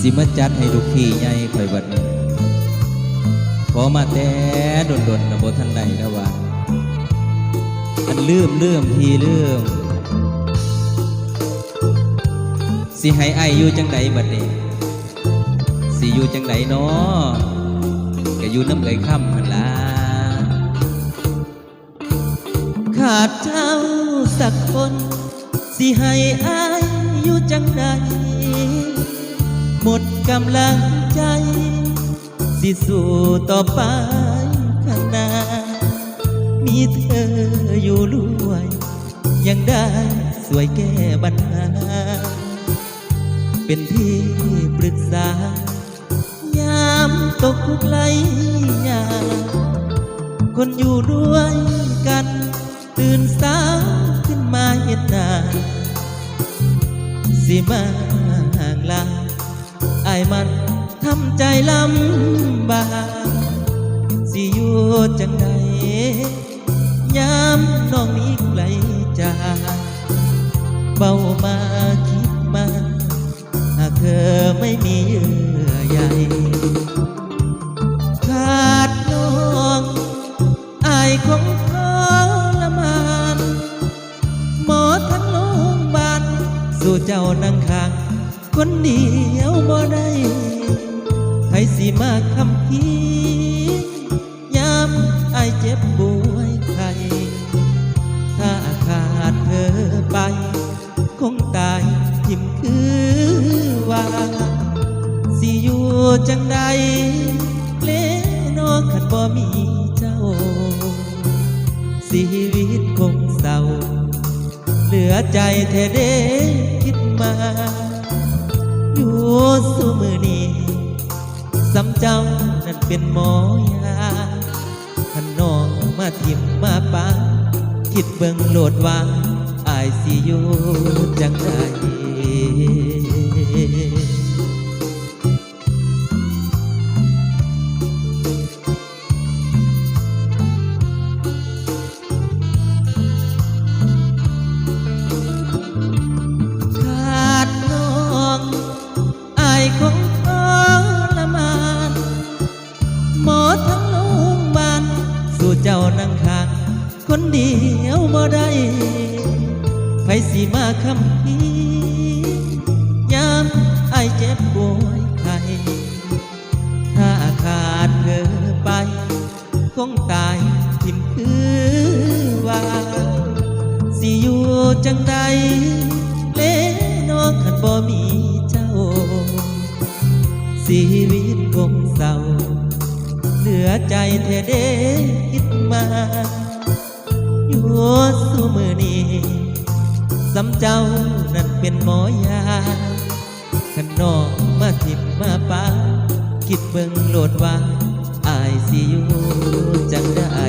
สิมาจัดให้ลูกพี่ใหญ่ข่อยบัดนี้ขอมาแต่ดนดนๆนะบ่ทันใดแล้วว่าอันลืมลืมทีลืมสิให้ไออยู่จังไดบัดนี้สิอยู่จังไดเนาะก็อยู่น้ำเอ่ยค่ำหันละขาดเจ้าสักคน สิให้อายอยู่จังใด หมดกำลังใจ สิสู้ต่อไปข้างหน้า มีเธออยู่ด้วย ยังได้สวยแก้ปัญหา เป็นที่ปรึกษา ยามตกทุกไหลยาคนอยู่ด้วยกัน ตื่นสายขึ้นมาเห็นหน้าสิมาห่างลา ไอ้มันทำใจลำบากสิอยู่จังใดยามน้องนี้ไกลจากเบามาคิดมาหากเธอไม่มีเยื่อใยขาดน้องอายคงทรมานหมอทั้งโรงพยาบาลสู่เจ้านั่งข้าง คนเดียวบ่ได้ให้สิมาคำพียามไอเจ็บป่วยไข้ถ้าขาดเธอไป คงตายทิมคือว่า สิอยู่จังใดเลนอขันบ่มีเจ้า ชีวิตคงเศร้า เหลือใจแท้เด้คิดมา อยู่สูมือนี้สำเจ้านั่นเป็นหมอยาขันน้องมาทิมมาปาคิดเบิ่งโลดว่าอายสิอยู่จังใด คนเดียวบ่ได้ไผสิมาคำพียามไอเจ็บป่วยไข้ถ้าขาดเธอไป คงตายทิมคือว่าสิอยู่จังใดเลน้องขันบ่มีเจ้า ชีวิตคงเศร้าเหลือใจแท้เด้คิดมา อยู่สู้มือนี้สำเจ้านั่นเป็นหมอยาขนนองมาทิมมาปาคิดเบิ่งโหลดว่าอายสิอยู่จังได้